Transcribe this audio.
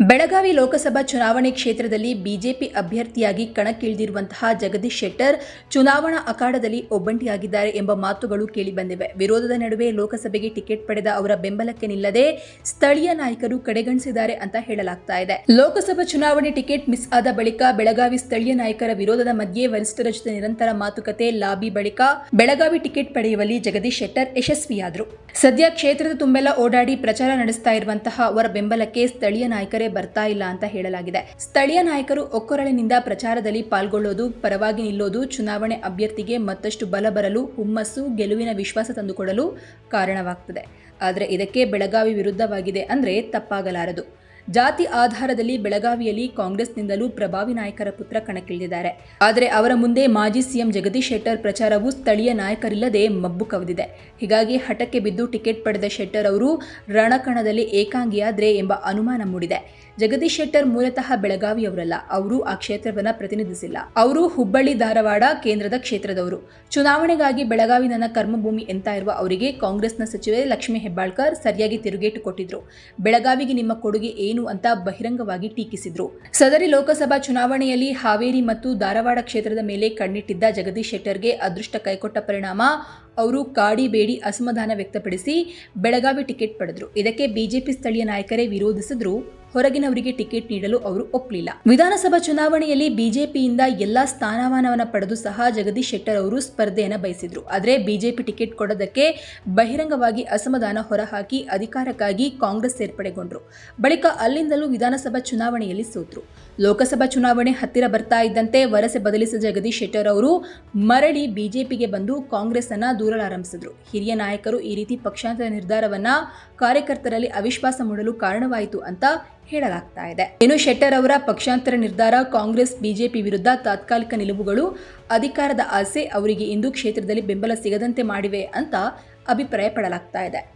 ಬೆಳಗಾವಿ ಲೋಕಸಭಾ ಚುನಾವಣೆ ಕ್ಷೇತ್ರದಲ್ಲಿ ಬಿಜೆಪಿ ಅಭ್ಯರ್ಥಿಯಾಗಿ ಕಣಕ್ಕಿಳಿದಿರುವಂತಹ ಜಗದೀಶ್ ಶೆಟ್ಟರ್ ಚುನಾವಣಾ ಅಖಾಡದಲ್ಲಿ ಒಬ್ಬಂಟಿಯಾಗಿದ್ದಾರೆ ಎಂಬ ಮಾತುಗಳು ಕೇಳಿಬಂದಿವೆ ವಿರೋಧದ ನಡುವೆ ಲೋಕಸಭೆಗೆ ಟಿಕೆಟ್ ಪಡೆದ ಅವರ ಬೆಂಬಲಕ್ಕೆ ನಿಲ್ಲದೆ ಸ್ಥಳೀಯ ನಾಯಕರು ಕಡೆಗಣಿಸಿದ್ದಾರೆ ಅಂತ ಹೇಳಲಾಗ್ತಾ ಇದೆ. ಲೋಕಸಭಾ ಚುನಾವಣೆ ಟಿಕೆಟ್ ಮಿಸ್ ಆದ ಬಳಿಕ ಬೆಳಗಾವಿ ಸ್ಥಳೀಯ ನಾಯಕರ ವಿರೋಧದ ಮಧ್ಯೆ ವರಿಷ್ಠರ ಜೊತೆ ನಿರಂತರ ಮಾತುಕತೆ ಲಾಬಿ ಬಳಿಕ ಬೆಳಗಾವಿ ಟಿಕೆಟ್ ಪಡೆಯುವಲ್ಲಿ ಜಗದೀಶ್ ಶೆಟ್ಟರ್ ಯಶಸ್ವಿಯಾದರು. ಸದ್ಯ ಕ್ಷೇತ್ರದ ತುಂಬೆಲ್ಲ ಓಡಾಡಿ ಪ್ರಚಾರ ನಡೆಸ್ತಾ ಇರುವಂತಹ ಅವರ ಬೆಂಬಲಕ್ಕೆ ಸ್ಥಳೀಯ ನಾಯಕರೇ ಬರ್ತಾ ಇಲ್ಲ ಅಂತ ಹೇಳಲಾಗಿದೆ. ಸ್ಥಳೀಯ ನಾಯಕರು ಒಕ್ಕೊರಳಿನಿಂದ ಪ್ರಚಾರದಲ್ಲಿ ಪಾಲ್ಗೊಳ್ಳೋದು, ಪರವಾಗಿ ನಿಲ್ಲೋದು, ಚುನಾವಣೆ ಅಭ್ಯರ್ಥಿಗೆ ಮತ್ತಷ್ಟು ಬಲ ಬರಲು, ಹುಮ್ಮಸ್ಸು, ಗೆಲುವಿನ ವಿಶ್ವಾಸ ತಂದುಕೊಡಲು ಕಾರಣವಾಗ್ತದೆ. ಆದರೆ ಇದಕ್ಕೆ ಬೆಳಗಾವಿ ವಿರುದ್ಧವಾಗಿದೆ ಅಂದ್ರೆ ತಪ್ಪಾಗಲಾರದು. ಜಾತಿ ಆಧಾರದಲ್ಲಿ ಬೆಳಗಾವಿಯಲ್ಲಿ ಕಾಂಗ್ರೆಸ್ನಿಂದಲೂ ಪ್ರಭಾವಿ ನಾಯಕರ ಪುತ್ರ ಕಣಕ್ಕಿಳಿದಿದ್ದಾರೆ. ಆದರೆ ಅವರ ಮುಂದೆ ಮಾಜಿ ಸಿಎಂ ಜಗದೀಶ್ ಶೆಟ್ಟರ್ ಪ್ರಚಾರವು ಸ್ಥಳೀಯ ನಾಯಕರಿಲ್ಲದೆ ಮಬ್ಬು ಕವಿದಿದೆ. ಹೀಗಾಗಿ ಹಠಕ್ಕೆ ಬಿದ್ದು ಟಿಕೆಟ್ ಪಡೆದ ಶೆಟ್ಟರ್ ಅವರು ರಣಕಣದಲ್ಲಿ ಏಕಾಂಗಿಯಾದ್ರೆ ಎಂಬ ಅನುಮಾನ ಮೂಡಿದೆ. ಜಗದೀಶ್ ಶೆಟ್ಟರ್ ಮೂಲತಃ ಬೆಳಗಾವಿಯವರಲ್ಲ, ಅವರು ಆ ಕ್ಷೇತ್ರವನ್ನ ಪ್ರತಿನಿಧಿಸಿಲ್ಲ. ಅವರು ಹುಬ್ಬಳ್ಳಿ, ಧಾರವಾಡ ಕೇಂದ್ರದ ಕ್ಷೇತ್ರದವರು. ಚುನಾವಣೆಗಾಗಿ ಬೆಳಗಾವಿ ನನ್ನ ಕರ್ಮಭೂಮಿ ಎಂತ ಇರುವ ಅವರಿಗೆ ಕಾಂಗ್ರೆಸ್ನ ಸಚಿವೆ ಲಕ್ಷ್ಮೀ ಹೆಬ್ಬಾಳ್ಕರ್ ಸರಿಯಾಗಿ ತಿರುಗೇಟು ಕೊಟ್ಟಿದ್ರು. ಬೆಳಗಾವಿಗೆ ನಿಮ್ಮ ಕೊಡುಗೆ ಏನು? ಅಂತ ಬಹಿರಂಗವಾಗಿ ಟೀಕಿಸಿದ್ರು. ಸದರಿ ಲೋಕಸಭಾ ಚುನಾವಣೆಯಲ್ಲಿ ಹಾವೇರಿ ಮತ್ತು ಧಾರವಾಡ ಕ್ಷೇತ್ರದ ಮೇಲೆ ಕಣ್ಣಿಟ್ಟಿದ್ದ ಜಗದೀಶ್ ಶೆಟ್ಟರ್ಗೆ ಅದೃಷ್ಟ ಕೈಕೊಟ್ಟ ಪರಿಣಾಮ ಅವರು ಕಾಡಿ ಬೇಡಿ ಅಸಮಾಧಾನ ವ್ಯಕ್ತಪಡಿಸಿ ಬೆಳಗಾವಿ ಟಿಕೆಟ್ ಪಡೆದ್ರು. ಇದಕ್ಕೆ ಬಿಜೆಪಿ ಸ್ಥಳೀಯ ನಾಯಕರೇ ವಿರೋಧಿಸಿದ್ರು. ಹೊರಗಿನವರಿಗೆ ಟಿಕೆಟ್ ನೀಡಲು ಅವರು ಒಪ್ಪಲಿಲ್ಲ ವಿಧಾನಸಭಾ ಚುನಾವಣೆಯಲ್ಲಿ ಬಿಜೆಪಿಯಿಂದ ಎಲ್ಲಾ ಸ್ಥಾನಮಾನವನ್ನು ಪಡೆದು ಸಹ ಜಗದೀಶ್ ಶೆಟ್ಟರ್ ಅವರು ಸ್ಪರ್ಧೆಯನ್ನು ಬಯಸಿದ್ರು. ಆದರೆ ಬಿಜೆಪಿ ಟಿಕೆಟ್ ಕೊಡೋದಕ್ಕೆ ಬಹಿರಂಗವಾಗಿ ಅಸಮಾಧಾನ ಹೊರಹಾಕಿ ಅಧಿಕಾರಕ್ಕಾಗಿ ಕಾಂಗ್ರೆಸ್ ಸೇರ್ಪಡೆಗೊಂಡ್ರು. ಬಳಿಕ ಅಲ್ಲಿಂದಲೂ ವಿಧಾನಸಭಾ ಚುನಾವಣೆಯಲ್ಲಿ ಸೋತರು. ಲೋಕಸಭಾ ಚುನಾವಣೆ ಹತ್ತಿರ ಬರ್ತಾ ಇದ್ದಂತೆ ವರಸೆ ಬದಲಿಸಿದ ಜಗದೀಶ್ ಶೆಟ್ಟರ್ ಅವರು ಮರಳಿ ಬಿಜೆಪಿಗೆ ಬಂದು ಕಾಂಗ್ರೆಸ್ ಅನ್ನ ದೂರಲಾರಂಭಿಸಿದ್ರು. ಹಿರಿಯ ನಾಯಕರು ಈ ರೀತಿ ಪಕ್ಷಾಂತರ ನಿರ್ಧಾರವನ್ನ ಕಾರ್ಯಕರ್ತರಲ್ಲಿ ಅವಿಶ್ವಾಸ ಮೂಡಲು ಕಾರಣವಾಯಿತು ಅಂತ ಹೇಳಲಾಗ್ತಾ ಇದೆ ಇನ್ನು ಶೆಟ್ಟರ್ ಅವರ ಪಕ್ಷಾಂತರ ನಿರ್ಧಾರ ಕಾಂಗ್ರೆಸ್, ಬಿಜೆಪಿ ವಿರುದ್ಧ ತಾತ್ಕಾಲಿಕ ನಿಲುವುಗಳು? ಅಧಿಕಾರದ ಆಸೆ ಅವರಿಗೆ ಇಂದು ಕ್ಷೇತ್ರದಲ್ಲಿ ಬೆಂಬಲ ಸಿಗದಂತೆ ಮಾಡಿವೆ ಅಂತ ಅಭಿಪ್ರಾಯ ಪಡಲಾಗ್ತಾ ಇದೆ